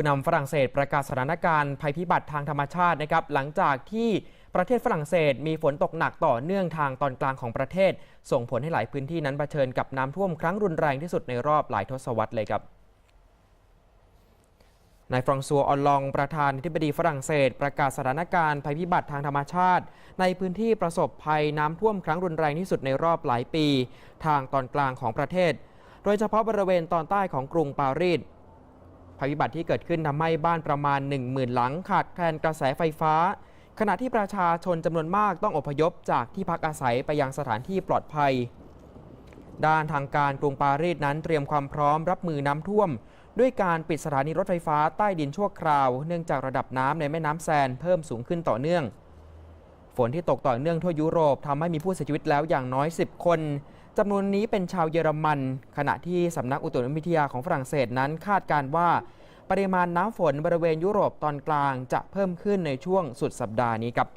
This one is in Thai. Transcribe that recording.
ผู้นำฝรั่งเศสประกาศสถานการณ์ภัยพิบัติทางธรรมชาตินะครับหลังจากที่ประเทศฝรั่งเศสมีฝนตกหนักต่อเนื่องทางตอนกลางของประเทศ ส่งผลให้หลายพื้นที่นั้นเผชิญกับน้ำท่วมครั้งรุนแรงที่สุดในรอบหลายทศวรรษเลยครับนายฟรองซัวออลลองประธานาธิบดีฝรั่งเศส ประกาศสถานการณ์ภัยพิบัติทางธรรมชาติ ในพื้นที่ประสบภัยน้ำท่วมครั้งรุนแรงที่สุดในรอบหลายปี ทางตอนกลางของประเทศ โดยเฉพาะบริเวณตอนใต้ของกรุงปารีส ภัยพิบัติที่เกิดขึ้นทำให้บ้านประมาณ 10,000 หลังขาดแคลนกระแสไฟฟ้า ขณะที่ประชาชนจำนวนมากต้องอพยพจากที่พักอาศัยไปยังสถานที่ปลอดภัย ด้านทางการกรุงปารีสนั้นเตรียมความพร้อมรับมือน้ำท่วม ด้วยการปิดสถานีรถไฟฟ้าใต้ดินชั่วคราว เนื่องจากระดับน้ำในแม่น้ำแซนเพิ่มสูงขึ้นต่อเนื่อง ฝนที่ตกต่อเนื่องทั่วยุโรปทำให้มีผู้เสียชีวิตแล้วอย่างน้อย 10 คน จำนวนนี้เป็นชาวเยอรมัน ขณะที่สำนักอุตุนิยมวิทยาของฝรั่งเศสนั้นคาดการว่า ปริมาณน้ำฝนบริเวณยุโรปตอนกลางจะเพิ่มขึ้นในช่วงสุดสัปดาห์นี้ครับ